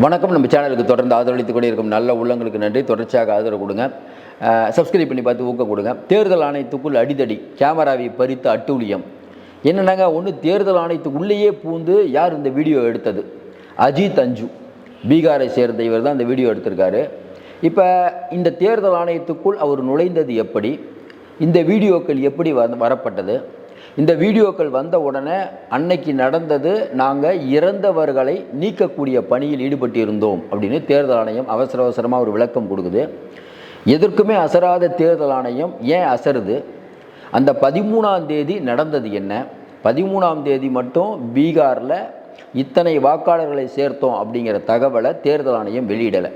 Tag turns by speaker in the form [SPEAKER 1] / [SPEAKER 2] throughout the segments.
[SPEAKER 1] வணக்கம். நம்ம சேனலுக்கு தொடர்ந்து ஆதரவளித்துக் கொண்டே இருக்கும் நல்ல உள்ளங்களுக்கு நன்றி. தொடர்ச்சியாக ஆதரவு கொடுங்க. சப்ஸ்கிரைப் பண்ணி பார்த்து ஊக்க கொடுங்க. தேர்தல் ஆணையத்துக்குள் அடிதடி கேமராவை பறித்து அட்டூழியம். என்னென்னாங்க? ஒன்று தேர்தல் ஆணையத்துக்குள்ளேயே பூந்து யார் இந்த வீடியோ எடுத்தது? அஜித் அஞ்சு. பீகாரை சேர்ந்த இவர் தான் இந்த வீடியோ எடுத்திருக்காரு. இப்போ இந்த தேர்தல் ஆணையத்துக்குள் அவர் நுழைந்தது எப்படி? இந்த வீடியோக்கள் எப்படி வர வரப்பட்டது? இந்த வீடியோக்கள் வந்த உடனே அன்னைக்கு நடந்தது நாங்கள் இறந்தவர்களை நீக்கக்கூடிய பணியில் ஈடுபட்டிருந்தோம் அப்படின்னு தேர்தல் ஆணையம் அவசர அவசரமாக ஒரு விளக்கம் கொடுக்குது. எதற்குமே அசராத தேர்தல் ஆணையம் ஏன் அசருது? அந்த பதிமூணாம் தேதி நடந்தது என்ன? பதிமூணாம் தேதி மட்டும் பீகாரில் இத்தனை வாக்காளர்களை சேர்த்தோம் அப்படிங்கிற தகவலை தேர்தல் ஆணையம் வெளியிடலை.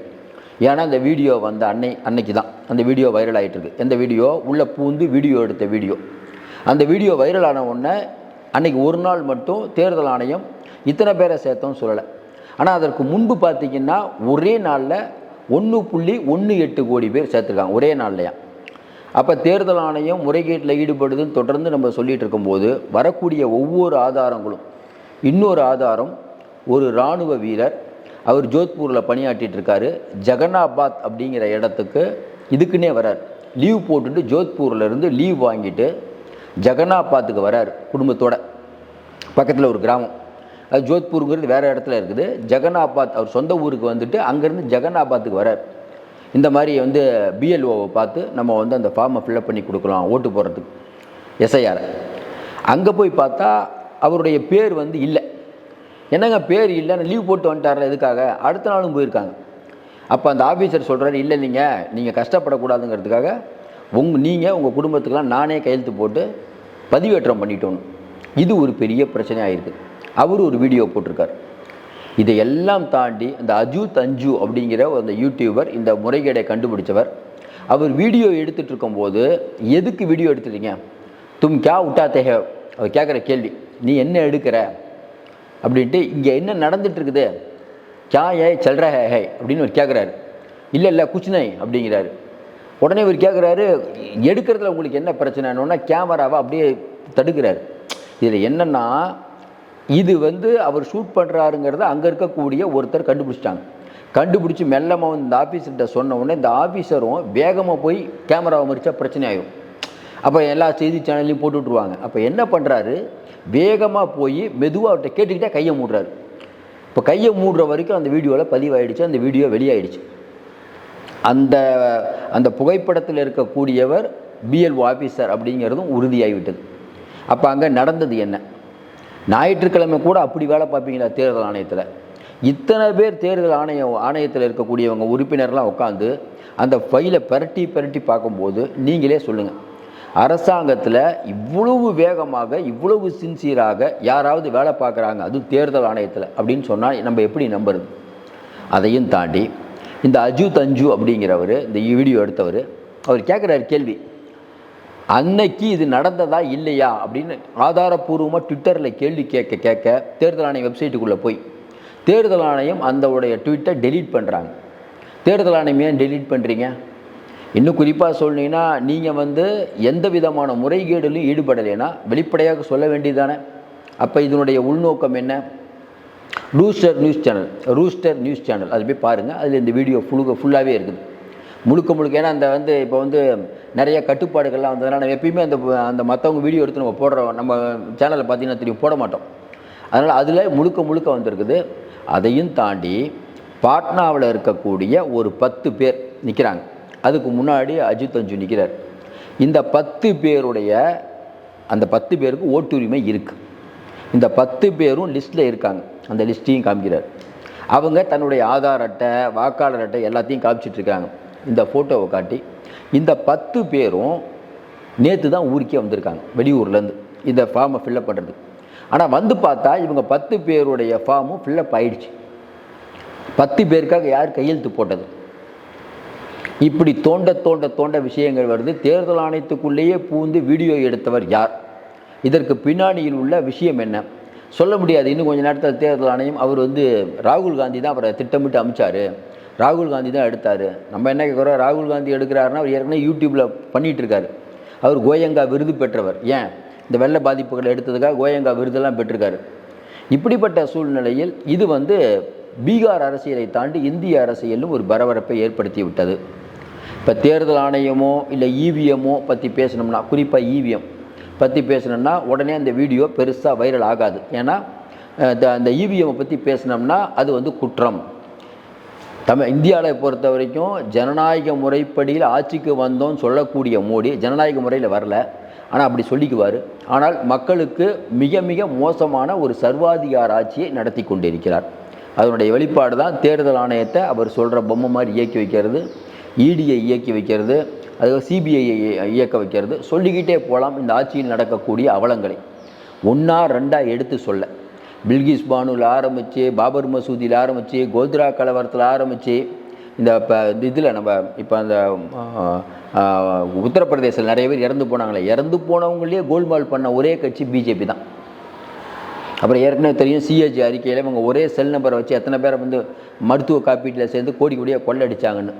[SPEAKER 1] ஏன்னா அந்த வீடியோ வந்த அன்னை அன்னைக்கு தான் அந்த வீடியோ வைரல் ஆகிட்டு இருக்கு. எந்த வீடியோ உள்ளே பூந்து வீடியோ எடுத்த வீடியோ. அந்த வீடியோ வைரல் ஆன உடனே அன்னைக்கு ஒரு நாள் மட்டும் தேர்தல் ஆணையம் இத்தனை பேரை சேர்த்தோம்னு சொல்லலை. ஆனால் அதற்கு முன்பு பார்த்தீங்கன்னா ஒரே நாளில் ஒன்று புள்ளி ஒன்று எட்டு கோடி பேர் சேர்த்துருக்காங்க ஒரே நாள்லையா. அப்போ தேர்தல் ஆணையம் முறைகேட்டில் ஈடுபடுதுன்னு தொடர்ந்து நம்ம சொல்லிகிட்டு இருக்கும்போது வரக்கூடிய ஒவ்வொரு ஆதாரங்களும் இன்னொரு ஆதாரம் ஒரு இராணுவ வீரர் அவர் ஜோத்பூரில் பணியாற்றிட்டு இருக்காரு ஜெகன்னாபாத் அப்படிங்கிற இடத்துக்கு இதுக்குன்னே வரார். லீவ் போட்டுட்டு ஜோத்பூர்லேருந்து லீவ் வாங்கிட்டு ஜெகநாபாத்துக்கு வரார் குடும்பத்தோட. பக்கத்தில் ஒரு கிராமம். அது ஜோத்பூருங்கிறது வேறு இடத்துல இருக்குது. ஜெகநாபாத் அவர் சொந்த ஊருக்கு வந்துட்டு அங்கேருந்து ஜெகநாபாத்துக்கு வரார். இந்த மாதிரி வந்து பிஎல்ஓவை பார்த்து நம்ம வந்து அந்த ஃபார்மை ஃபில்அப் பண்ணி கொடுக்கலாம் ஓட்டு போடுறதுக்கு. எஸ்ஐஆர் அங்கே போய் பார்த்தா அவருடைய பேர் வந்து இல்லை. என்னங்க பேர் இல்லைன்னு லீவ் போட்டு வந்துட்டார்ல எதுக்காக? அடுத்த நாளும் போயிருக்காங்க. அப்போ அந்த ஆஃபீஸர் சொல்கிறாரு இல்லை நீங்கள் நீங்கள் கஷ்டப்படக்கூடாதுங்கிறதுக்காக உங் நீங்கள் உங்கள் குடும்பத்துக்கெல்லாம் நானே கையெழுத்து போட்டு பதிவேற்றம் பண்ணிட்டோன்னு. இது ஒரு பெரிய பிரச்சனையாக இருக்குது அவர் ஒரு வீடியோ போட்டிருக்கார். இதையெல்லாம் தாண்டி அந்த அஜூத் அஞ்சு அப்படிங்கிற அந்த யூடியூபர் இந்த முறைகேடை கண்டுபிடிச்சவர் அவர் வீடியோ எடுத்துகிட்ருக்கும்போது எதுக்கு வீடியோ எடுத்துட்டீங்க? தும் கே உட்டாத்தேக அவர் கேட்குற கேள்வி. நீ என்ன எடுக்கிற? அப்படின்ட்டு இங்கே என்ன நடந்துகிட்ருக்குது கே ஏ செல்ற ஹே ஹே அப்படின்னு அவர் கேட்குறாரு. இல்லை இல்லை குச்சினை அப்படிங்கிறாரு. உடனே இவர் கேட்குறாரு எடுக்கிறதுல உங்களுக்கு என்ன பிரச்சனைன்னா கேமராவை அப்படியே தடுக்கிறாரு. இதில் என்னென்னா இது வந்து அவர் ஷூட் பண்ணுறாருங்கிறத அங்கே இருக்கக்கூடிய ஒருத்தர் கண்டுபிடிச்சிட்டாங்க. கண்டுபிடிச்சி மெல்லமாக வந்து இந்த ஆஃபீஸர்கிட்ட சொன்ன உடனே இந்த ஆஃபீஸரும் வேகமாக போய் கேமராவை மறிச்சா பிரச்சனை ஆகும் அப்போ எல்லா செய்தி சேனல்லையும் போட்டு விட்ருவாங்க அப்போ என்ன பண்ணுறாரு வேகமாக போய் மெதுவாக அவர்கிட்ட கேட்டுக்கிட்டே கையை மூடுறாரு. இப்போ கையை மூடுற வரைக்கும் அந்த வீடியோவில் பதிவாயிடுச்சு அந்த வீடியோ வெளியாயிடுச்சு. அந்த அந்த புகைப்படத்தில் இருக்கக்கூடியவர் பிஎல்ஓ ஆஃபீஸர் அப்படிங்கிறதும் உறுதியாகிவிட்டது. அப்போ அங்கே நடந்தது என்ன? ஞாயிற்றுக்கிழமை கூட அப்படி வேலை பார்ப்பீங்களா தேர்தல் ஆணையத்தில்? இத்தனை பேர் தேர்தல் ஆணைய ஆணையத்தில் இருக்கக்கூடியவங்க உறுப்பினர்லாம் உட்காந்து அந்த ஃபைலை பரட்டி பரட்டி பார்க்கும்போது நீங்களே சொல்லுங்கள் அரசாங்கத்தில் இவ்வளவு வேகமாக இவ்வளவு சின்சியராக யாராவது வேலை பார்க்குறாங்க அதுவும் தேர்தல் ஆணையத்தில் அப்படின்னு சொன்னால் நம்ம எப்படி நம்புறது? அதையும் தாண்டி இந்த அஜூத் அஞ்சு அப்படிங்கிறவர் இந்த வீடியோ எடுத்தவர் அவர் கேட்குறாரு கேள்வி. அன்னைக்கு இது நடந்ததா இல்லையா அப்படின்னு ஆதாரப்பூர்வமாக ட்விட்டரில் கேள்வி கேட்க கேட்க தேர்தல் ஆணையம் வெப்சைட்டுக்குள்ளே போய் தேர்தல் ஆணையம் அந்த உடைய ட்வீட்டை டெலீட் பண்ணுறாங்க தேர்தல் ஆணையம் ஏன் டெலீட் பண்ணுறீங்க இன்னும் குறிப்பாக சொன்னீங்கன்னா நீங்கள் வந்து எந்த விதமான முறைகேடுலையும் ஈடுபடலைன்னா வெளிப்படையாக சொல்ல வேண்டியதானே அப்போ இதனுடைய உள்நோக்கம் என்ன? Rooster news channel rooster news channel அது போய் பாருங்கள் அதில் இந்த வீடியோ ஃபுழுக ஃபுல்லாகவே இருக்குது. முழுக்க முழுக்க ஏன்னா அந்த வந்து இப்போ வந்து நிறைய கட்டுப்பாடுகள்லாம் வந்ததுனால நம்ம எப்பயுமே அந்த அந்த மற்றவங்க வீடியோ எடுத்து நம்ம போடுறோம் நம்ம சேனலில் பார்த்தீங்கன்னா தெரியும். போட மாட்டோம். அதனால் அதில் முழுக்க முழுக்க வந்திருக்குது. அதையும் தாண்டி பாட்னாவில் இருக்கக்கூடிய ஒரு பத்து பேர் நிற்கிறாங்க அதுக்கு முன்னாடி அஜித் அஞ்சு நிற்கிறார் இந்த பத்து பேருடைய அந்த பத்து பேருக்கு ஓட்டுரிமை இருக்குது இந்த பத்து பேரும் லிஸ்ட்டில் இருக்காங்க. அந்த லிஸ்ட்டையும் காமிக்கிறார். அவங்க தன்னுடைய ஆதார் அட்டை வாக்காளர் அட்டை எல்லாத்தையும் காமிச்சிட்டு இருக்காங்க. இந்த ஃபோட்டோவை காட்டி இந்த பத்து பேரும் நேற்று தான் ஊருக்கே வந்திருக்காங்க வெளியூர்லேருந்து. இந்த ஃபார்மை ஃபில்லப் பண்ணுறதுக்கு ஆனால் வந்து பார்த்தா இவங்க பத்து பேருடைய ஃபார்மும் ஃபில்லப் ஆயிடுச்சு. பத்து பேருக்காக யார் கையெழுத்து போட்டது? இப்படி தோண்ட தோண்ட தோண்ட விஷயங்கள் வருது. தேர்தல் ஆணையத்துக்குள்ளேயே பூந்து வீடியோ எடுத்தவர் யார்? இதற்கு பின்னாடியில் உள்ள விஷயம் என்ன? சொல்ல முடியாது. இன்னும் கொஞ்ச நேரத்தில் தேர்தல் ஆணையம் அவர் வந்து ராகுல் காந்தி தான் அவரை திட்டமிட்டு அமைச்சார். ராகுல் காந்தி தான் எடுத்தார். நம்ம என்ன கேட்குறோம் ராகுல் காந்தி எடுக்கிறாருன்னா அவர் ஏற்கனவே யூடியூப்பில் பண்ணிகிட்டு இருக்காரு. அவர் கோயங்கா விருது பெற்றவர். ஏன்? இந்த வெள்ள பாதிப்புகளை எடுத்ததுக்காக கோயங்கா விருதெல்லாம் பெற்றிருக்காரு. இப்படிப்பட்ட சூழ்நிலையில் இது வந்து பீகார் அரசியலை தாண்டி இந்திய அரசியலும் ஒரு பரபரப்பை ஏற்படுத்தி விட்டது. இப்போ தேர்தல் ஆணையமோ இல்லை இவிஎம்மோ பற்றி பேசணும்னா குறிப்பாக இவிஎம் பற்றி பேசணும்னா உடனே அந்த வீடியோ பெருசாக வைரல் ஆகாது. ஏன்னா அந்த இவிஎம்மை பற்றி பேசினோம்னா அது வந்து குற்றம். தமிழ் இந்தியாவை பொறுத்த வரைக்கும் ஜனநாயக முறைப்படியில் ஆட்சிக்கு வந்தோம்னு சொல்லக்கூடிய மோடி ஜனநாயக முறையில் வரல. ஆனால் அப்படி சொல்லிக்குவார். ஆனால் மக்களுக்கு மிக மிக மோசமான ஒரு சர்வாதிகார ஆட்சியை நடத்தி கொண்டிருக்கிறார். அதனுடைய வெளிப்பாடு தான் தேர்தல் ஆணையத்தை அவர் சொல்கிற பொம்மை மாதிரி இயக்கி வைக்கிறது இடியை இயக்கி வைக்கிறது அது சிபிஐயை இயக்க வைக்கிறது. சொல்லிக்கிட்டே போகலாம் இந்த ஆட்சியில் நடக்கக்கூடிய அவலங்களை ஒன்றா ரெண்டாக எடுத்து சொல்ல. பில்கிஸ் பானுவில் ஆரம்பித்து பாபர் மசூதியில் ஆரம்பித்து கோத்ரா கலவரத்தில் ஆரம்பித்து இந்த இப்போ இதில் நம்ம இப்போ அந்த உத்தரப்பிரதேசத்தில் நிறைய பேர் இறந்து போனாங்களே. இறந்து போனவங்களே கோல்மால் பண்ண ஒரே கட்சி பிஜேபி தான். அப்புறம் ஏற்கனவே தெரியும் சிஏஜி அறிக்கையில் இவங்க ஒரே செல் நம்பரை வச்சு எத்தனை பேரை வந்து மருத்துவ காப்பீட்டில் சேர்ந்து கோடி கோடியாக கொள்ளடிச்சாங்கன்னு.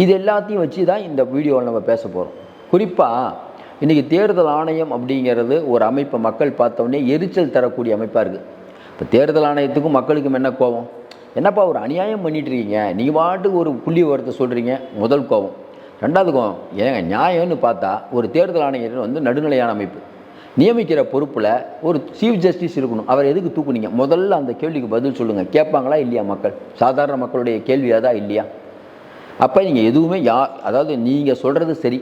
[SPEAKER 1] இது எல்லாத்தையும் வச்சு தான் இந்த வீடியோவில் நம்ம பேச போகிறோம் குறிப்பாக இன்றைக்கி தேர்தல் ஆணையம் அப்படிங்கிறது ஒரு அமைப்பை மக்கள் பார்த்தோன்னே எரிச்சல் தரக்கூடிய அமைப்பாக இருக்குது இப்போ தேர்தல் ஆணையத்துக்கும் மக்களுக்கும் என்ன கோவம் என்னப்பா ஒரு அநியாயம் பண்ணிட்டு இருக்கீங்க. நீங்கள் பாட்டுக்கு ஒரு புள்ளி விவரத்தை சொல்கிறீங்க முதல் கோவம் ரெண்டாவது கோவம் ஏங்க நியாயம்னு பார்த்தா ஒரு தேர்தல் ஆணையர் வந்து நடுநிலையான அமைப்பு. நியமிக்கிற பொறுப்பில் ஒரு சீஃப் ஜஸ்டிஸ் இருக்கணும். அவர் எதுக்கு தூக்குனீங்க? முதல்ல அந்த கேள்விக்கு பதில் சொல்லுங்கள் கேட்பாங்களா இல்லையா மக்கள்? சாதாரண மக்களுடைய கேள்வியாக தான் இல்லையா? அப்போ நீங்கள் எதுவுமே யா அதாவது நீங்கள் சொல்கிறது சரி.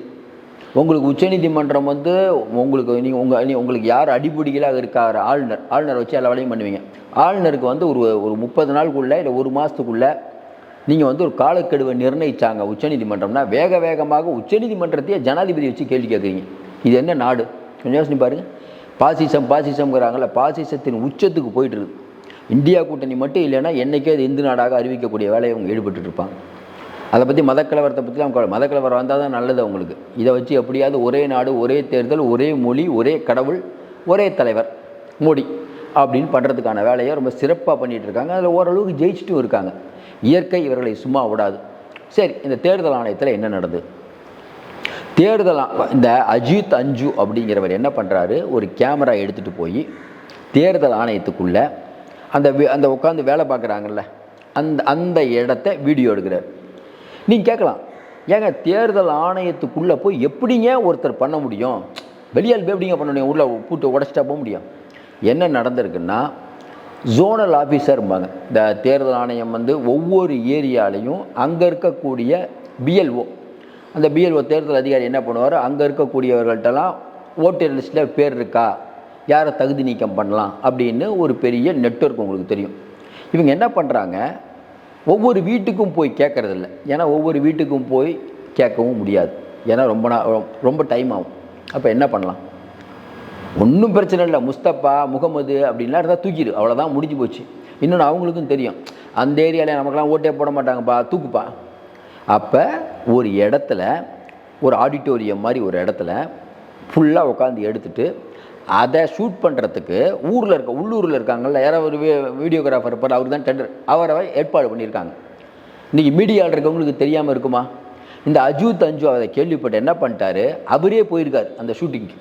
[SPEAKER 1] உங்களுக்கு உச்சநீதிமன்றம் வந்து உங்களுக்கு நீங்கள் உங்கள் நீ உங்களுக்கு யார் அடிப்படிகளாக இருக்கார் ஆளுநர் ஆளுநர் வச்சு எல்லா வேலையும் பண்ணுவீங்க. ஆளுநருக்கு வந்து ஒரு ஒரு முப்பது நாளுக்குள்ளே இல்லை ஒரு மாதத்துக்குள்ளே நீங்கள் வந்து ஒரு காலக்கெடுவை நிர்ணயிச்சாங்க உச்சநீதிமன்றம்னா வேக வேகமாக உச்சநீதிமன்றத்தையே ஜனாதிபதி வச்சு கேள்வி கேட்குறீங்க. இது என்ன நாடு? கொஞ்சம் யோசனை பாருங்கள் பாசிசம் பாசிசம்ங்கிறாங்கள பாசிசத்தின் உச்சத்துக்கு போயிட்டு இருக்குது இந்தியா கூட்டணி மட்டும் இல்லைன்னா என்றைக்கே அது இந்து நாடாக அறிவிக்கக்கூடிய வேலையை அவங்க ஈடுபட்டு இருப்பாங்க. அதை பற்றி மதக்கலவரத்தை பற்றிலாம் கவலை மதக்கலவரம் வந்தால் தான் நல்லது அவங்களுக்கு. இதை வச்சு எப்படியாவது ஒரே நாடு ஒரே தேர்தல் ஒரே மொழி ஒரே கடவுள் ஒரே தலைவர் மோடி அப்படின்னு பண்ணுறதுக்கான வேலையை ரொம்ப சிறப்பாக பண்ணிகிட்டு இருக்காங்க. அதில் ஓரளவுக்கு ஜெயிச்சிட்டும் இருக்காங்க. இயற்கை இவர்களை சும்மா விடாது. சரி இந்த தேர்தல் ஆணையத்தில் என்ன நடந்தது தேர்தல் இந்த அஜித் அஞ்சு அப்படிங்கிறவர் என்ன பண்ணுறாரு ஒரு கேமரா எடுத்துகிட்டு போய் தேர்தல் ஆணையத்துக்குள்ளே அந்த அந்த உட்காந்து வேலை பார்க்குறாங்கல்ல அந்த அந்த இடத்த வீடியோ எடுக்கிறார். நீங்கள் கேட்கலாம். ஏங்க தேர்தல் ஆணையத்துக்குள்ளே போய் எப்படிங்க ஒருத்தர் பண்ண முடியும்? வெளியால் போய் எப்படிங்க பண்ண முடியும்? உள்ளே பூட்டு உடச்சிட்டா போக முடியும். என்ன நடந்திருக்குன்னா ஜோனல் ஆஃபீஸர்ம்பாங்க இந்த தேர்தல் ஆணையம் வந்து ஒவ்வொரு ஏரியாலையும் அங்கே இருக்கக்கூடிய பிஎல்ஓ அந்த பிஎல்ஓ தேர்தல் அதிகாரி என்ன பண்ணுவார்? அங்கே இருக்கக்கூடியவர்கள்ட்டெல்லாம் ஓட்டர் லிஸ்ட்டில் பேர் இருக்கா? யாரை தகுதி நீக்கம் பண்ணலாம்? அப்படின்னு ஒரு பெரிய நெட்வொர்க் உங்களுக்கு தெரியும். இவங்க என்ன பண்ணுறாங்க ஒவ்வொரு வீட்டுக்கும் போய் கேட்கறதில்ல ஏன்னா ஒவ்வொரு வீட்டுக்கும் போய் கேட்கவும் முடியாது. ஏன்னா ரொம்ப நாள் ரொம்ப டைம் ஆகும். அப்போ என்ன பண்ணலாம்? ஒன்றும் பிரச்சனை இல்லை. முஸ்தப்பா முகமது அப்படின்லாம் இருந்தால் தூக்கிடு. அவ்வளோதான் முடிஞ்சு போச்சு. இன்னொன்று அவங்களுக்கும் தெரியும். அந்த ஏரியாவில் நமக்கெல்லாம் ஓட்டே போட மாட்டாங்கப்பா. தூக்குப்பா. அப்போ ஒரு இடத்துல ஒரு ஆடிட்டோரியம் மாதிரி ஒரு இடத்துல ஃபுல்லாக உட்காந்து எடுத்துகிட்டு அதை ஷூட் பண்ணுறதுக்கு ஊரில் இருக்க உள்ளூரில் இருக்காங்கல்ல யாராவது ஒரு வீடியோகிராஃபர் இருப்பார் அவர் தான் டெண்டர் அவரை ஏற்பாடு பண்ணியிருக்காங்க. இன்றைக்கி மீடியாவில் இருக்கவங்களுக்கு தெரியாமல் இருக்குமா? இந்த அஜூத் அஞ்சு அதை கேள்விப்பட்டு என்ன பண்ணிட்டாரு? அவரே போயிருக்கார் அந்த ஷூட்டிங்க்கு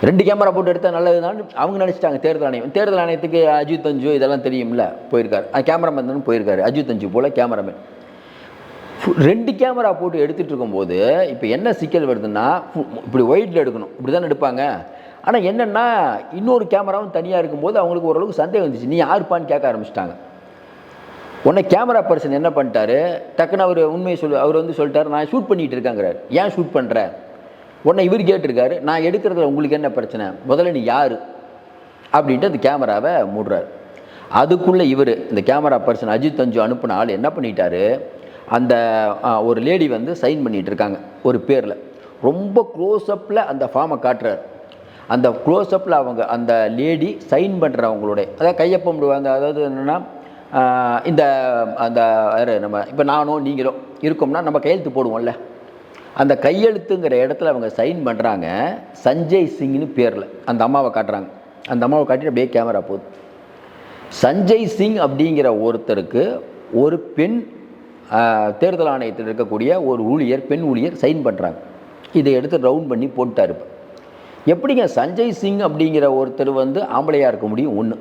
[SPEAKER 1] ரெண்டு கேமரா போட்டு எடுத்தால் நல்லது தான் அவங்க நினச்சிட்டாங்க. தேர்தல் ஆணையம். தேர்தல் ஆணையத்துக்கு அஜித் அஞ்சு இதெல்லாம் தெரியும்ல போயிருக்காரு. கேமராமேன் தானே போயிருக்காரு. அஜித் அஞ்சு போல் கேமராமேன் ரெண்டு கேமரா போட்டு எடுத்துகிட்டு இருக்கும்போது இப்போ என்ன சிக்கல் வருதுன்னா இப்படி ஒயிட்டில் எடுக்கணும். இப்படி தானே எடுப்பாங்க. ஆனால் என்னென்னா இன்னொரு கேமராவும் தனியாக இருக்கும்போது அவங்களுக்கு ஓரளவுக்கு சந்தேகம் வந்துச்சு. நீ யாருப்பான்னு கேட்க ஆரம்பிச்சிட்டாங்க. உடனே கேமரா பர்சன் என்ன பண்ணிட்டாரு? டக்குன்னு அவர் உண்மையை சொல்லு அவர் வந்து சொல்லிட்டாரு நான் ஷூட் பண்ணிகிட்டு இருக்காங்கிறார். ஏன் ஷூட் பண்ணுற உடனே இவர் கேட்டிருக்காரு நான் எடுக்கிறதுல உங்களுக்கு என்ன பிரச்சனை? முதல்ல நீ யார்? அப்படின்ட்டு அந்த கேமராவை மூடுறாரு. அதுக்குள்ளே இவர் இந்த கேமரா பர்சன் அஜித் அஞ்சு அனுப்பின ஆள் என்ன பண்ணிட்டாரு? அந்த ஒரு லேடி வந்து சைன் பண்ணிகிட்டு இருக்காங்க ஒரு பேரில். ரொம்ப க்ளோஸ்அப்பில் அந்த ஃபார்மை காட்டுறாரு. அந்த க்ளோஸ்அப்பில் அவங்க அந்த லேடி சைன் பண்ணுறவங்களுடைய அதாவது கையொப்பம் அதாவது என்னென்னா இந்த அந்த நம்ம இப்போ நானோ நீங்களோ இருக்கோம்னா நம்ம கையெழுத்து போடுவோம்ல. அந்த கையெழுத்துங்கிற இடத்துல அவங்க சைன் பண்ணுறாங்க சஞ்சய் சிங்னு பேரில். அந்த அம்மாவை காட்டுறாங்க. அந்த அம்மாவை காட்டிட்டு அப்படியே கேமரா போகுது. சஞ்சய் சிங் அப்படிங்கிற ஒருத்தருக்கு ஒரு பெண் தேர்தல் ஆணையத்தில் இருக்கக்கூடிய ஒரு ஊழியர் பெண் ஊழியர் சைன் பண்ணுறாங்க இதை எடுத்து ரவுண்ட் பண்ணி போட்டார். இப்போ எப்படிங்க சஞ்சய் சிங் அப்படிங்கிற ஒருத்தர் வந்து ஆம்பளையாக இருக்க முடியும்? ஒன்று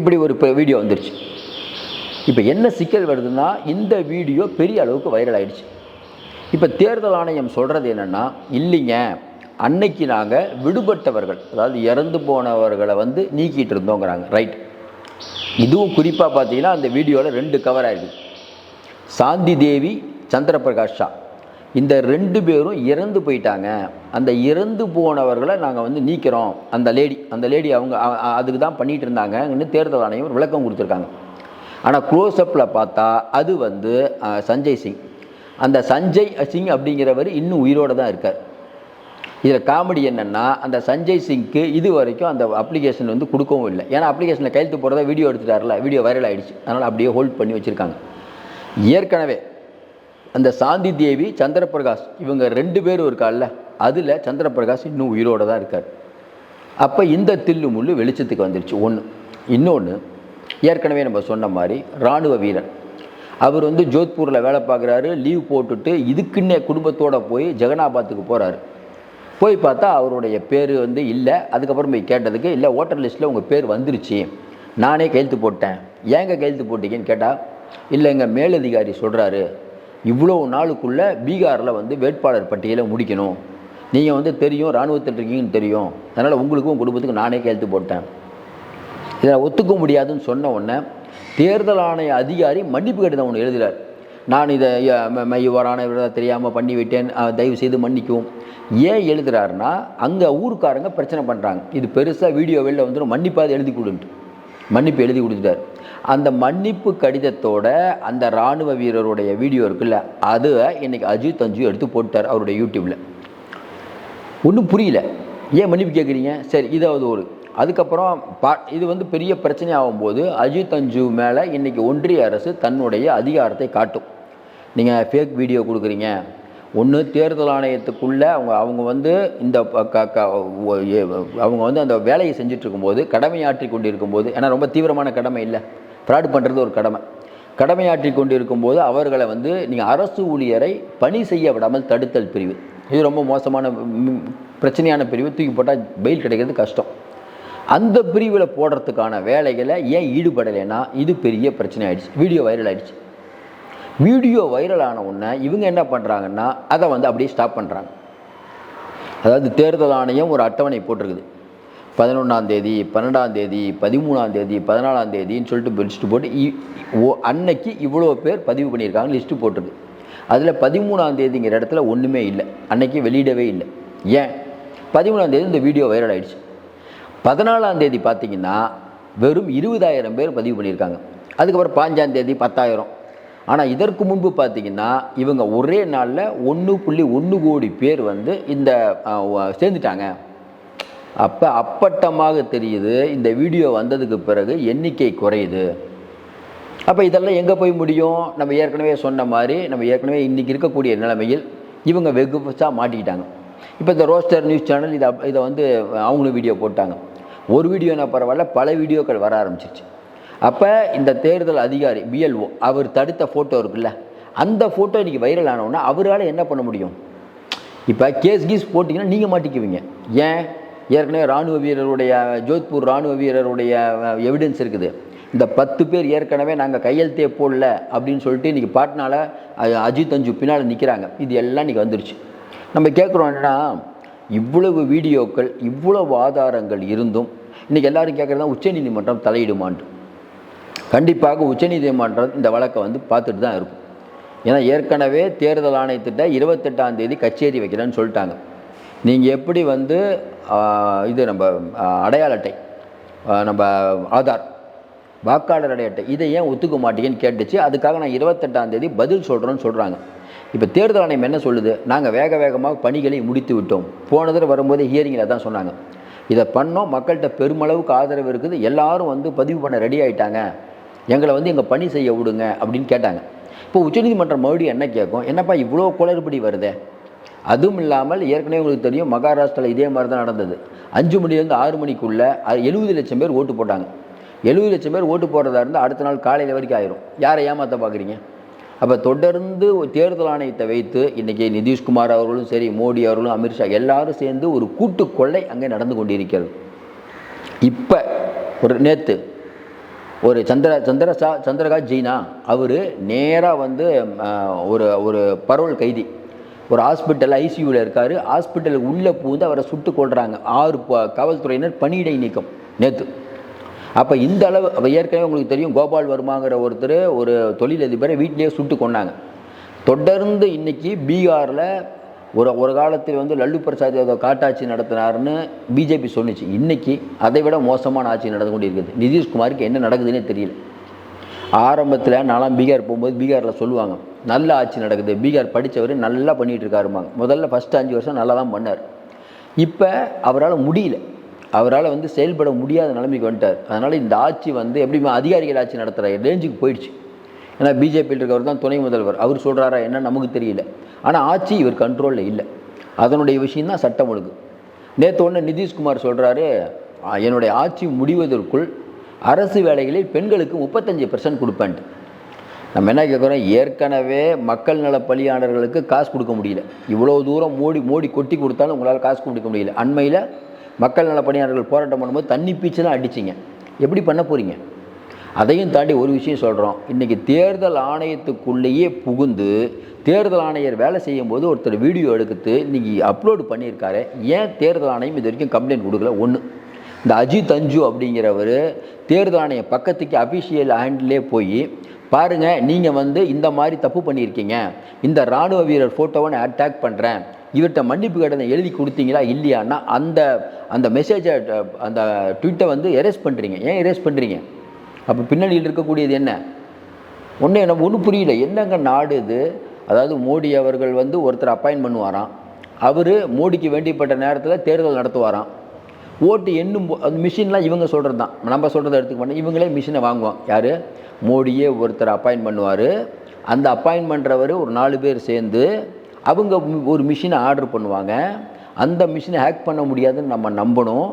[SPEAKER 1] இப்படி ஒரு வீடியோ வந்துருச்சு. இப்போ என்ன சிக்கல் வருதுன்னா இந்த வீடியோ பெரிய அளவுக்கு வைரல் ஆயிடுச்சு. இப்போ தேர்தல் ஆணையம் சொல்கிறது என்னென்னா இல்லைங்க அன்னைக்கு நாங்கள் விடுபட்டவர்கள் அதாவது இறந்து போனவர்களை வந்து நீக்கிட்டு இருந்தோங்கிறாங்க. ரைட் இதுவும் குறிப்பாக பார்த்தீங்கன்னா அந்த வீடியோவில் ரெண்டு கவர் ஆகிடுது சாந்தி தேவி சந்திரபிரகாஷ். ஷா இந்த ரெண்டு பேரும் இறந்து போயிட்டாங்க. அந்த இறந்து போனவர்களை நாங்கள் வந்து நீக்கிறோம். அந்த லேடி அந்த லேடி அவங்க அதுக்கு தான் பண்ணிட்டு இருந்தாங்கன்னு தேர்தல் ஆணையம் விளக்கம் கொடுத்துருக்காங்க. ஆனால் க்ளோஸ்அப்பில் பார்த்தா அது வந்து சஞ்சய் சிங். அந்த சஞ்சய் சிங் அப்படிங்கிறவர் இன்னும் உயிரோடு தான் இருக்கார். இதில் காமெடி என்னென்னா அந்த சஞ்சய் சிங்க்கு இது வரைக்கும் அந்த அப்ளிகேஷன் வந்து கொடுக்கவும் இல்லை. ஏன்னா அப்ளிகேஷனில் கையெழுத்து போகிறதா வீடியோ எடுத்துட்டார்ல வீடியோ வைரல் ஆகிடுச்சு அதனால் அப்படியே ஹோல்ட் பண்ணி வச்சுருக்காங்க. ஏற்கனவே அந்த சாந்தி தேவி சந்திரபிரகாஷ் இவங்க ரெண்டு பேரும் இருக்கால்ல அதில் சந்திரபிரகாஷ் இன்னும் உயிரோடு தான் இருக்கார். அப்போ இந்த தில்லு முள்ளு வெளிச்சத்துக்கு வந்துருச்சு. ஒன்று இன்னொன்று ஏற்கனவே நம்ம சொன்ன மாதிரி இராணுவ வீரர். அவர் வந்து ஜோத்பூரில் வேலை பார்க்குறாரு லீவ் போட்டுட்டு இதுக்குன்னே குடும்பத்தோடு போய் ஜெகனாபாத்துக்கு போகிறாரு போய் பார்த்தா அவருடைய பேர் வந்து இல்லை அதுக்கப்புறம் போய் கேட்டதுக்கு இல்லை ஓட்டர் லிஸ்ட்டில் உங்கள் பேர் வந்துருச்சு. நானே கையெழுத்து போட்டேன். ஏங்க கையெழுத்து போட்டீங்கன்னு கேட்டால் இல்லைங்க மேலதிகாரி சொல்கிறாரு இவ்வளோ நாளுக்குள்ளே பீகாரில் வந்து வேட்பாளர் பட்டியலை முடிக்கணும். நீங்கள் வந்து தெரியும் இராணுவத்தில் இருக்கீங்கன்னு தெரியும். அதனால் உங்களுக்கும் குடும்பத்துக்கு குடும்பத்துக்கும் நானே கையெழுத்து போட்டேன். இதை ஒத்துக்க முடியாதுன்னு சொன்ன உடனே தேர்தல் ஆணைய அதிகாரி மன்னிப்பு கடிதம் ஒன்று எழுதுகிறார் நான் இதை மையவரான தெரியாமல் பண்ணி விட்டேன் தயவு செய்து மன்னிக்கவும். ஏன் எழுதுகிறாருன்னா அங்கே ஊருக்காரங்க பிரச்சனை பண்ணுறாங்க இது பெருசாக வீடியோ வெளில வந்துடும் மன்னிப்பாவது எழுதி கொடுன்ட்டு. மன்னிப்பு எழுதி கொடுத்துட்டார். அந்த மன்னிப்பு கடிதத்தோட அந்த இராணுவ வீரருடைய வீடியோ இருக்குல்ல அதை இன்னைக்கு அஜித் அஞ்சு எடுத்து போட்டார் அவருடைய யூடியூப்பில் ஒன்றும் புரியல. ஏன் மன்னிப்பு கேட்குறீங்க சரி இதாவது ஒரு. அதுக்கப்புறம் பா இது வந்து பெரிய பிரச்சனை ஆகும்போது அஜித் அஞ்சு மேலே இன்றைக்கி ஒன்றிய அரசு தன்னுடைய அதிகாரத்தை காட்டும். நீங்கள் ஃபேக் வீடியோ கொடுக்குறீங்க. ஒன்று தேர்தல் ஆணையத்துக்குள்ளே அவங்க அவங்க வந்து இந்த க- க- அவங்க வந்து அந்த வேலையை செஞ்சிட்ருக்கும்போது கடமையாற்றி கொண்டு இருக்கும்போது ஏன்னா ரொம்ப தீவிரமான கடமை இல்லை. ஃப்ராடு பண்ணுறது ஒரு கடமை. கடமையாற்றி கொண்டு இருக்கும்போது அவர்களை வந்து நீங்கள் அரசு ஊழியரை பணி செய்ய விடாமல் தடுத்தல் பிரிவு. இது ரொம்ப மோசமான பிரச்சனையான பிரிவு. தூக்கி போட்டால் பெயில் கிடைக்கிறது கஷ்டம். அந்த பிரிவில் போடுறதுக்கான வேலைகளை ஏன் ஈடுபடலைன்னா இது பெரிய பிரச்சனை ஆயிடுச்சு. வீடியோ வைரல் ஆயிடுச்சு. வீடியோ வைரல் ஆன உடனே இவங்க என்ன பண்ணுறாங்கன்னா அதை வந்து அப்படியே ஸ்டாப் பண்ணுறாங்க அதாவது தேர்தல் ஆணையம் ஒரு அட்டவணை போட்டிருக்குது. பதினொன்றாம் தேதி பன்னெண்டாம் தேதி பதிமூணாம் தேதி பதினாலாம் தேதின்னு சொல்லிட்டு லிஸ்ட்டு போட்டு இ- ஓ அன்னைக்கு இவ்வளோ பேர் பதிவு பண்ணியிருக்காங்க லிஸ்ட்டு போட்டிருக்கு. அதில் பதிமூணாம் தேதிங்கிற இடத்துல ஒன்றுமே இல்லை. அன்னைக்கு வெளியிடவே இல்லை. ஏன்? பதிமூணாம் தேதி இந்த வீடியோ வைரல் ஆகிடுச்சு பதினாலாம் தேதி பார்த்தீங்கன்னா வெறும் இருபதாயிரம் பேர் பதிவு பண்ணியிருக்காங்க. அதுக்கப்புறம் பாஞ்சாம் தேதி பத்தாயிரம். ஆனால் இதற்கு முன்பு பார்த்தீங்கன்னா இவங்க ஒரே நாளில் ஒன்று புள்ளி ஒன்று கோடி பேர் வந்து இந்த சேர்ந்துட்டாங்க. அப்போ அப்பட்டமாக தெரியுது இந்த வீடியோ வந்ததுக்கு பிறகு எண்ணிக்கை குறையுது. அப்போ இதெல்லாம் எங்கே போய் முடியும்? நம்ம ஏற்கனவே சொன்ன மாதிரி நம்ம ஏற்கனவே இன்றைக்கி இருக்கக்கூடிய நிலைமையில் இவங்க வெகு பஸ்ஸாக மாட்டிக்கிட்டாங்க. இப்போ இந்த ரோஸ்டர் நியூஸ் சேனல் இதை இதை வந்து அவங்களும் வீடியோ போட்டாங்க. ஒரு வீடியோனா பரவாயில்ல பல வீடியோக்கள் வர ஆரம்பிச்சிருச்சு. அப்போ இந்த தேர்தல் அதிகாரி பிஎல்ஓ அவர் தடுத்த ஃபோட்டோ இருக்குல்ல அந்த ஃபோட்டோ இன்றைக்கி வைரல் ஆனவுன்னா அவரால் என்ன பண்ண முடியும்? இப்போ கேஸ் கீஸ் போட்டிங்கன்னா நீங்கள் மாட்டிக்குவீங்க. ஏன்? ஏற்கனவே இராணுவ வீரருடைய ஜோத்பூர் இராணுவ வீரருடைய எவிடன்ஸ் இருக்குது. இந்த பத்து பேர் ஏற்கனவே நாங்கள் கையெழுத்தே போடல அப்படின்னு சொல்லிட்டு இன்றைக்கி பாட்னால அஜித் அஞ்சு பின்னால் நிற்கிறாங்க இது எல்லாம் இன்றைக்கி வந்துருச்சு. நம்ம கேட்குறோம் என்னென்னா இவ்வளவு வீடியோக்கள் இவ்வளவு ஆதாரங்கள் இருந்தும் இன்றைக்கி எல்லோரும் கேட்குறது உச்சநீதிமன்றம் தலையிடுமான்ட்டு. கண்டிப்பாக உச்சநீதிமன்றம் இந்த வழக்கை வந்து பார்த்துட்டு தான் இருக்கும். ஏன்னா ஏற்கனவே தேர்தல் ஆணையத்திட்ட இருபத்தெட்டாம் தேதி கச்சேரி வைக்கிறேன்னு சொல்லிட்டாங்க. நீங்கள் எப்படி வந்து இது நம்ம அடையாள அட்டை நம்ம ஆதார் வாக்காளர் அடைய அட்டை இதை ஏன் ஒத்துக்க மாட்டீங்கன்னு கேட்டுச்சு. அதுக்காக நான் இருபத்தெட்டாம் தேதி பதில் சொல்கிறேன்னு சொல்கிறாங்க இப்போ தேர்தல் ஆணையம் என்ன சொல்லுது? நாங்கள் வேக வேகமாக பணிகளை முடித்து விட்டோம். போன தடவை வரும்போதே ஹியரிங்கில் தான் சொன்னாங்க. இதை பண்ணோம். மக்கள்கிட்ட பெருமளவுக்கு ஆதரவு இருக்குது. எல்லாரும் வந்து பதிவு பண்ண ரெடி ஆகிட்டாங்க எங்களை வந்து எங்கள் பணி செய்ய விடுங்க அப்படின்னு கேட்டாங்க. இப்போ உச்சநீதிமன்றம் மறுபடியும் என்ன கேட்கும் என்னப்பா இவ்வளோ குளறுபடி வருதே? அதுவும் இல்லாமல் ஏற்கனவே உங்களுக்கு தெரியும் மகாராஷ்டிராவில் இதே மாதிரி தான் நடந்தது. அஞ்சு மணிலேருந்து ஆறு மணிக்குள்ளே எழுபது லட்சம் பேர் ஓட்டு போட்டாங்க. எழுபது லட்சம் பேர் ஓட்டு போடுறதா இருந்தால் அடுத்த நாள் காலையில் வரைக்கும் ஆயிரும். யாரை ஏமாற்ற பார்க்குறீங்க? அப்போ தொடர்ந்து ஒரு தேர்தல் ஆணையத்தை வைத்து இன்றைக்கி நிதிஷ்குமார் அவர்களும் சரி மோடி அவர்களும் அமித்ஷா எல்லாரும் சேர்ந்து ஒரு கூட்டு கொள்ளை அங்கே நடந்து கொண்டிருக்கிறது. இப்போ ஒரு நேற்று ஒரு சந்திர சந்திரசா சந்திரகா ஜீனா அவர் நேராக வந்து ஒரு ஒரு பரோல் கைதி. ஒரு ஹாஸ்பிட்டல் ஐசியூவில் இருக்கார். ஹாஸ்பிட்டலுக்கு உள்ளே பூந்து அவரை சுட்டு கொள்கிறாங்க ஆறு ப- காவல்துறையினர் பணியிடை நீக்கம் நேற்று அப்போ இந்த அளவு அப்போ ஏற்கனவே உங்களுக்கு தெரியும் கோபால் வர்மாங்கிற ஒருத்தர் ஒரு தொழிலதிபரை வீட்டிலேயே சுட்டு கொண்டாங்க தொடர்ந்து இன்னைக்கு பீகாரில் ஒரு ஒரு காலத்தில் வந்து லல்லு பிரசாத் யாதவ் காட்டாட்சி நடத்தினார்னு பிஜேபி சொன்னுச்சு. இன்றைக்கி அதை விட மோசமான ஆட்சி நடந்து கொண்டு இருக்குது நிதிஷ்குமாருக்கு என்ன நடக்குதுன்னே தெரியல. ஆரம்பத்தில் நான்லாம் பீகார் போகும்போது பீகாரில் சொல்லுவாங்க நல்ல ஆட்சி நடக்குது. பீகார் படித்தவர் நல்லா பண்ணிகிட்டு இருக்காருமாங்க முதல்ல ஃபஸ்ட்டு அஞ்சு வருஷம் நல்லா தான் பண்ணார். இப்போ அவரால் முடியல. அவரால் வந்து செயல்பட முடியாத நிலைமைக்கு வந்துட்டார். அதனால் இந்த ஆட்சி வந்து எப்படி அதிகாரிகள் ஆட்சி நடத்துகிற ரேஞ்சுக்கு போயிடுச்சு. ஏன்னா பிஜேபியில் இருக்கவர் தான் துணை முதல்வர். அவர் சொல்கிறாரா என்ன நமக்கு தெரியல. ஆனால் ஆட்சி இவர் கண்ட்ரோலில் இல்லை. அதனுடைய விஷயந்தான் சட்டம் ஒழுங்கு. நேற்று ஒன்று நிதிஷ்குமார் சொல்கிறாரு என்னுடைய ஆட்சி முடிவதற்குள் அரசு வேலைகளில் பெண்களுக்கு முப்பத்தஞ்சு பெர்சன்ட் கொடுப்பேன்ட்டு. நம்ம என்ன கேட்குறோம் ஏற்கனவே மக்கள் நல பலியாளர்களுக்கு காசு கொடுக்க முடியல. இவ்வளோ தூரம் மோடி மோடி கொட்டி கொடுத்தாலும் உங்களால் காசு கொடுக்க முடியல. அண்மையில் மக்கள் நல பணியாளர்கள் போராட்டம் பண்ணும்போது தண்ணி பீச்செல்லாம் அடிச்சிங்க. எப்படி பண்ண போகிறீங்க அதையும் தாண்டி ஒரு விஷயம் சொல்கிறோம் இன்றைக்கி தேர்தல் ஆணையத்துக்குள்ளேயே புகுந்து தேர்தல் ஆணையர் வேலை செய்யும்போது ஒருத்தர் வீடியோ எடுத்து இன்றைக்கி அப்லோடு பண்ணியிருக்காரு. ஏன் தேர்தல் ஆணையம் இது வரைக்கும் கம்ப்ளைண்ட் கொடுக்கல? ஒன்று இந்த அஜித் அஞ்சு அப்படிங்கிறவர் தேர்தல் ஆணைய பக்கத்துக்கு அஃபிஷியல் ஹேண்டிலே போய் பாருங்கள் நீங்கள் வந்து இந்த மாதிரி தப்பு பண்ணியிருக்கீங்க. இந்த இராணுவ வீரர் ஃபோட்டோவை நான் அட்டாக் பண்ணுறேன் இவர்கிட்ட மன்னிப்பு கட்டணை எழுதி கொடுத்தீங்களா இல்லையான்னா அந்த அந்த மெசேஜை அந்த ட்விட்டை வந்து எரேஸ் பண்ணுறீங்க ஏன் எரேஸ் பண்ணுறீங்க அப்போ பின்னணியில் இருக்கக்கூடியது என்ன? ஒன்று எனக்கு ஒன்றும் புரியல. என்னங்க நாடு இது? அதாவது மோடி அவர்கள் வந்து ஒருத்தர் அப்பாயின் பண்ணுவாராம். அவர் மோடிக்கு வேண்டிப்பட்ட நேரத்தில் தேர்தல் நடத்துவாராம். ஓட்டு எண்ணும் அந்த மிஷின்லாம் இவங்க சொல்கிறது தான் நம்ம சொல்கிறத எடுத்துக்க மாட்டோம். இவங்களே மிஷினை வாங்குவோம் யார்? மோடியே ஒருத்தர் அப்பாயின் பண்ணுவார். அந்த அப்பாயின் பண்ணுறவர் ஒரு நாலு பேர் சேர்ந்து அவங்க ஒரு மிஷினை ஆர்டர் பண்ணுவாங்க. அந்த மிஷினை ஹேக் பண்ண முடியாதுன்னு நம்ம நம்பணும்.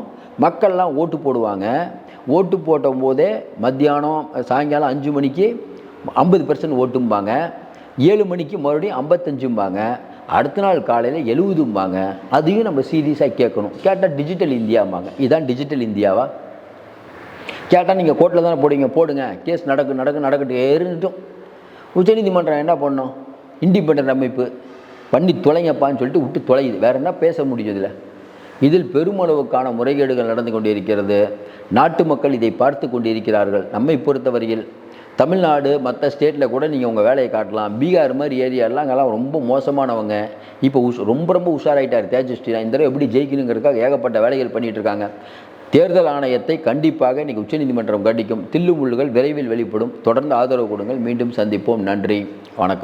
[SPEAKER 1] மக்கள்லாம் ஓட்டு போடுவாங்க. ஓட்டு போட்ட போதே மத்தியானம் சாயங்காலம் அஞ்சு மணிக்கு ஐம்பது பர்சன்ட் ஓட்டும்பாங்க. ஏழு மணிக்கு மறுபடியும் ஐம்பத்தஞ்சும்பாங்க அடுத்த நாள் காலையில் எழுபதும்பாங்க அதையும் நம்ம சீரியஸாக கேட்கணும். கேட்டால் டிஜிட்டல் இந்தியாம்பாங்க. இதுதான் டிஜிட்டல் இந்தியாவா? கேட்டால் நீங்கள் கோர்ட்டில் தானே போடுங்க போடுங்க. கேஸ் நடக்கு நடக்கு நடக்கட்டு இருந்துட்டும். உச்சநீதிமன்றம் என்ன பண்ணோம்? இண்டிபெண்ட் அமைப்பு. பண்ணி தொலைங்கப்பான்னு சொல்லிட்டு விட்டு தொலையுது. வேற என்ன பேச முடியதில்லை இதில்? இதில் பெருமளவுக்கான முறைகேடுகள் நடந்து கொண்டிருக்கிறது. நாட்டு மக்கள் இதை பார்த்து கொண்டிருக்கிறார்கள். நம்மை பொறுத்தவரையில் தமிழ்நாடு மற்ற ஸ்டேட்டில் கூட நீங்கள் உங்கள் வேலையை காட்டலாம். பீகார் மாதிரி ஏரியாலாம் அங்கெல்லாம் ரொம்ப மோசமானவங்க. இப்போ உஷ் ரொம்ப ரொம்ப உஷாராயிட்டார் தேஜஸ்ரீனா இந்த தடவை எப்படி ஜெயிக்கணுங்கிறதுக்காக ஏகப்பட்ட வேலைகள் பண்ணிகிட்டு இருக்காங்க. தேர்தல் ஆணையத்தை கண்டிப்பாக இன்றைக்கி உச்சநீதிமன்றம் கண்டிக்கும். தில்லுமுள்ளுகள் விரைவில் வெளிப்படும். தொடர்ந்து ஆதரவு கொடுங்கள். மீண்டும் சந்திப்போம். நன்றி. வணக்கம்.